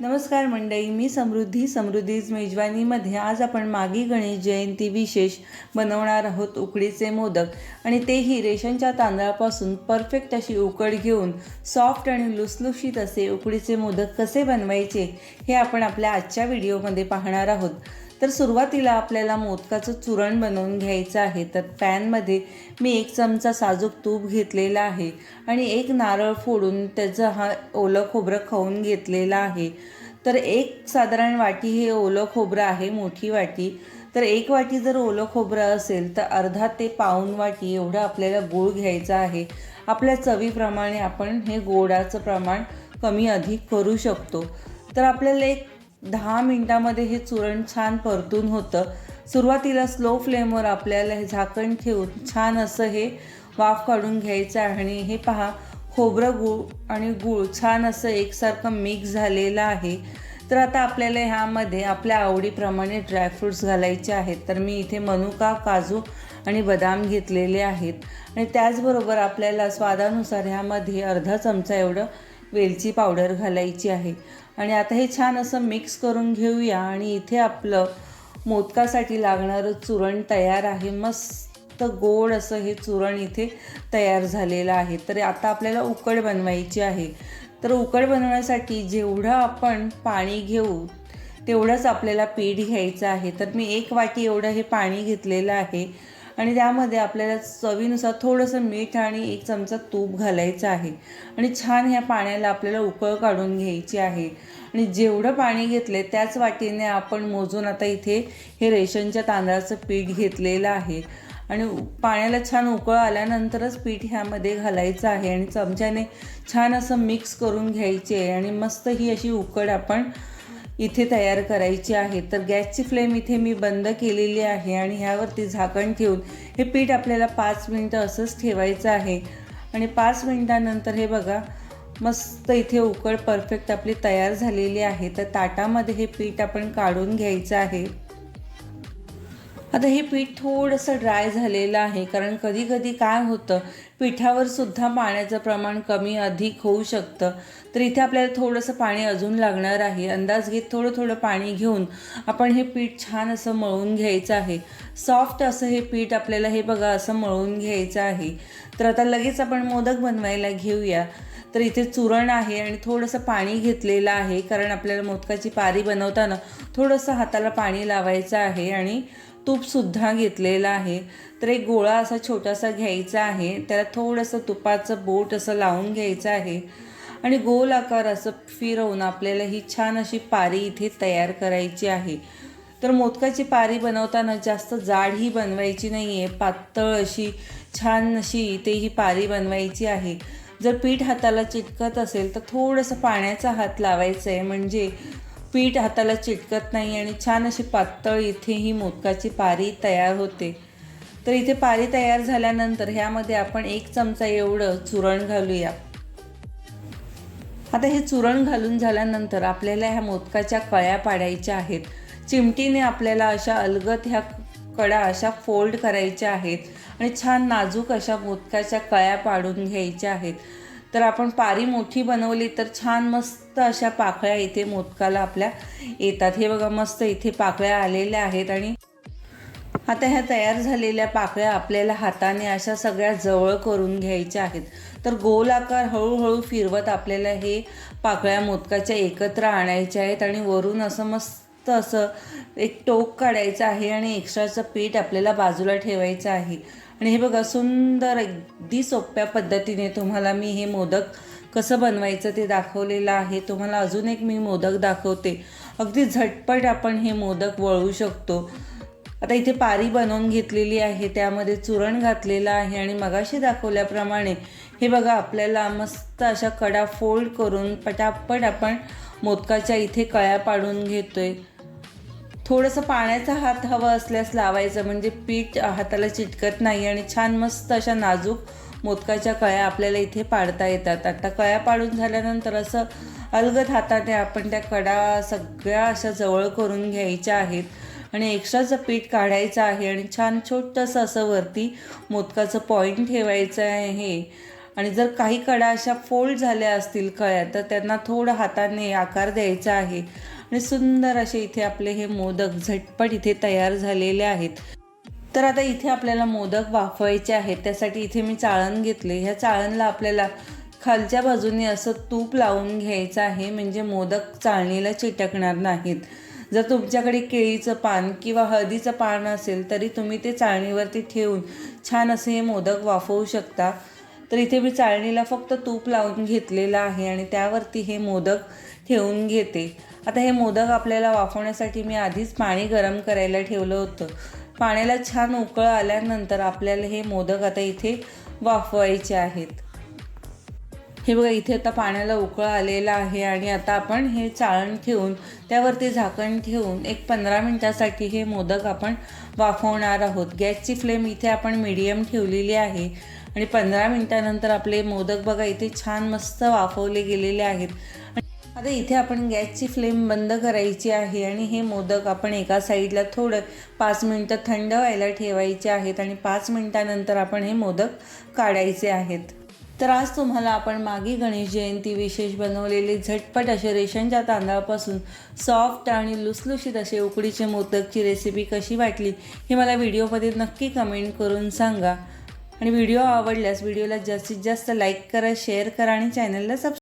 नमस्कार मंडळी मी समृद्धी समृद्धीज मेजवानीमध्ये आज आपण मागी गणेश जयंती विशेष बनवणार आहोत उकडीचे मोदक. आणि तेही रेशनच्या तांदळापासून परफेक्ट अशी उकड घेऊन सॉफ्ट आणि लुसलुशीत असे उकडीचे मोदक कसे बनवायचे हे आपण आपल्या आजच्या व्हिडिओमध्ये पाहणार आहोत. तर सुरुवातीला आपल्याला मोदकाचं चुरण बनवून घ्यायचं आहे. तर पॅनमध्ये मी एक चमचा साजूक तूप घेतलेला आहे आणि एक नारळ फोडून त्याचं हा ओलं खोबरं खाऊन घेतलेलं आहे. तर एक साधारण वाटी हे ओलं खोबरं आहे मोठी वाटी. तर एक वाटी जर ओलं खोबरं असेल तर अर्धा ते पाऊन वाटी एवढं आपल्याला गूळ घ्यायचा आहे. आपल्या चवीप्रमाणे आपण हे गोडाचं प्रमाण कमी अधिक करू शकतो. तर आपल्याला एक दहा मिनटामध्ये हे चुरण छान परतून होतं. सुरुवातीला स्लो फ्लेमवर आपल्याला हे झाकण ठेवून छान असं हे वाफ काढून घ्यायचं आहे आणि हे पहा खोबरं गूळ आणि गूळ छान असं एकसारखं मिक्स झालेलं आहे. तर आता आपल्याला ह्यामध्ये आपल्या आवडीप्रमाणे ड्रायफ्रूट्स घालायचे आहेत. तर मी इथे मनुका काजू आणि बदाम घेतलेले आहेत. आणि त्याचबरोबर आपल्याला स्वादानुसार ह्यामध्ये अर्धा चमचा एवढं वेलची पावडर घालायची आहे. आणि आता हे छान असं मिक्स करून घेऊया आणि इथे आपलं मोदकासाठी लागणारं चुरण तयार आहे. मस्त गोड असं हे चुरण इथे तयार झालेलं आहे. तर आता आपल्याला उकड बनवायची आहे. तर उकड बनवण्यासाठी जेवढं आपण पाणी घेऊ तेवढंच आपल्याला पीठ घ्यायचं आहे. तर मी एक वाटी एवढं हे पाणी घेतलेलं आहे. आणि त्यामध्ये आपल्याला चवीनुसार थोडंसं मीठ आणि एक चमचा तूप घालायचं आहे. आणि छान ह्या पाण्याला आपल्याला उकळ काढून घ्यायची आहे. आणि जेवढं पाणी घेतले त्याच वाटीने आपण मोजून आता इथे हे रेशनच्या तांदळाचं पीठ घेतलेलं आहे. आणि पाण्याला छान उकळ आल्यानंतरच पीठ ह्यामध्ये घालायचं आहे. आणि चमच्याने छान असं मिक्स करून घ्यायचे आहे. आणि मस्त ही अशी उकड आपण इथे तयार करायची आहे. तर गॅसची फ्लेम इथे मी बंद केलेली आहे आणि ह्यावरती झाकण ठेवून हे पीठ आपल्याला पाच मिनटं असंच ठेवायचं आहे. आणि पाच मिनटानंतर हे बघा मस्त इथे उकळ परफेक्ट आपली तयार झालेली आहे. तर ताटामध्ये हे पीठ आपण काढून घ्यायचं आहे. आता हे पीठ थोडंसं ड्राय झालेलं आहे कारण कधी कधी काय होतं पिठावर सुद्धा पाण्याचं प्रमाण कमी अधिक होऊ शकतं. तर इथे आपल्याला थोडंसं पाणी अजून लागणार आहे. अंदाज घेत थोडं थोडं पाणी घेऊन आपण हे पीठ छान असं मळून घ्यायचं आहे. सॉफ्ट असं हे पीठ आपल्याला हे बघा असं मळून घ्यायचं आहे. तर आता लगेच आपण मोदक बनवायला घेऊया. तर इथे चुरण आहे आणि थोडंसं पाणी घेतलेलं आहे कारण आपल्याला मोदकाची पारी बनवताना थोडंसं हाताला पाणी लावायचं आहे आणि तूपसुद्धा घेतलेलं आहे. तर एक गोळा असा छोटासा घ्यायचा आहे. त्याला थोडंसं तुपाचं बोट असं लावून घ्यायचं आहे. आणि गोल आकार असं फिरवून आपल्याला ही छान अशी पारी इथे तयार करायची आहे. तर मोदकाची पारी बनवताना जास्त जाड ही बनवायची नाही आहे पातळ अशी छान अशी इथे ही पारी बनवायची आहे. जर पीठ हाताला चिटकत असेल तर थोडंसं पाण्याचा हात लावायचं आहे म्हणजे पीठ हाताला चिटकत नाही आणि छान अशी पातळ इथे ही मोदकाची पारी तयार होते. तर इथे पारी तयार झाल्यानंतर ह्यामध्ये आपण एक चमचा एवढं चुरण घालूया. आता हे चुरण घालून झाल्यानंतर आपल्याला ह्या मोदकाच्या कळ्या पाडायच्या आहेत. चिमटीने आपल्याला अशा अलगत ह्या कडा अशा फोल्ड करायच्या आहेत आणि छान नाजूक अशा मोदकाच्या कळ्या पाडून घ्यायच्या आहेत. तर आपण पारी मोठी बनवली तर छान मस्त अशा पाकळ्या इथे मोदकाला आपल्या येतात. हे बघा मस्त इथे पाकळ्या आलेल्या आहेत आणि आता ह्या तयार झालेल्या पाकळ्या आपल्याला हाताने अशा सगळ्या जवळ करून घ्यायच्या आहेत. तर गोल आकार हळूहळू फिरवत आपल्याला हे पाकळ्या मोदकाच्या एकत्र आणायच्या आहेत आणि वरून असं मस्त असं एक टोक काढायचं आहे आणि एक्स्ट्राचं पीठ आपल्याला बाजूला ठेवायचं आहे. आणि हे बघा सुंदर अगदी सोप्या पद्धतीने तुम्हाला मी हे मोदक कसं बनवायचं ते दाखवलेलं आहे. तुम्हाला अजून एक मी मोदक दाखवते. अगदी झटपट आपण हे मोदक वळू शकतो. आता इथे पारी बनवून घेतलेली आहे त्यामध्ये चुरण घातलेलं आहे आणि मगाशी दाखवल्याप्रमाणे हे बघा आपल्याला मस्त अशा कडा फोल्ड करून पटापट आपण मोदकाच्या इथे कळ्या पाडून घेतोय. थोडंसं पाण्याचा हात हवा असल्यास लावायचं म्हणजे पीठ हाताला चिटकत नाही आणि छान मस्त अशा नाजूक मोदकाच्या कळ्या आपल्याला इथे पाडता येतात. आता कळ्या पाडून झाल्यानंतर असं अलगद हाताने आपण त्या कडा सगळ्या अशा जवळ करून घ्यायच्या आहेत आणि एक्स्ट्राचं पीठ काढायचं आहे आणि छान छोटंसं असं वरती मोदकाचं पॉईंट ठेवायचं आहे. आणि जर काही कडा अशा फोल्ड झाल्या असतील कळ्या तर त्यांना थोडं हाताने आकार द्यायचा आहे. आणि सुंदर असे इथे आपले हे मोदक झटपट इथे तयार झालेले आहेत. तर आता इथे आपल्याला मोदक वाफवायचे आहेत. त्यासाठी इथे मी चाळण घेतले. ह्या चाळणला आपल्याला खालच्या बाजूने असं तूप लावून घ्यायचं आहे. म्हणजे मोदक चाळणीला चिटकणार नाहीत. जर तुमच्याकडे केळीचं पान किंवा हळदीचं पान असेल तरी तुम्ही ते चाळणीवरती ठेवून छान असे हे मोदक वाफवू शकता. तर इथे मी चाळणीला फक्त तूप लावून घेतलेलं आहे आणि त्यावरती हे मोदक ठेवून घेते. आता हे मोदक आपल्याला वाफवण्यासाठी मी आधीच पाणी गरम करायला ठेवलं होतं. पाण्याला छान उकळ आल्यानंतर आपल्याला हे मोदक आता इथे वाफवायचे आहेत. हे बघा इथे आता पाण्याला उकळ आलेला आहे आणि आता आपण हे चाळण ठेवून त्यावरती झाकण ठेवून एक पंधरा मिनटासाठी हे मोदक आपण वाफवणार आहोत. गॅसची फ्लेम इथे आपण मीडियम ठेवलेली आहे. आणि पंधरा मिनटानंतर आपले मोदक बघा इथे छान मस्त वाफवले गेलेले आहेत. आता इथे आपण गॅसची फ्लेम बंद करायची आहे आणि हे मोदक आपण एका साईडला थोडं पाच मिनटं थंड व्हायला ठेवायचे आहेत आणि पाच मिनटानंतर आपण हे मोदक काढायचे आहेत. तर आज तुम्हाला आपण मागी गणेश जयंती विशेष बनवलेले झटपट असे रेशनच्या तांदळापासून सॉफ्ट आणि लुसलुशीत असे उकडीचे मोदकची रेसिपी कशी वाटली हे मला व्हिडिओमध्ये नक्की कमेंट करून सांगा. आणि व्हिडिओ आवडल्यास व्हिडिओला जास्तीत जास्त लाईक करा शेअर करा आणि चॅनलला सबस्क्राईब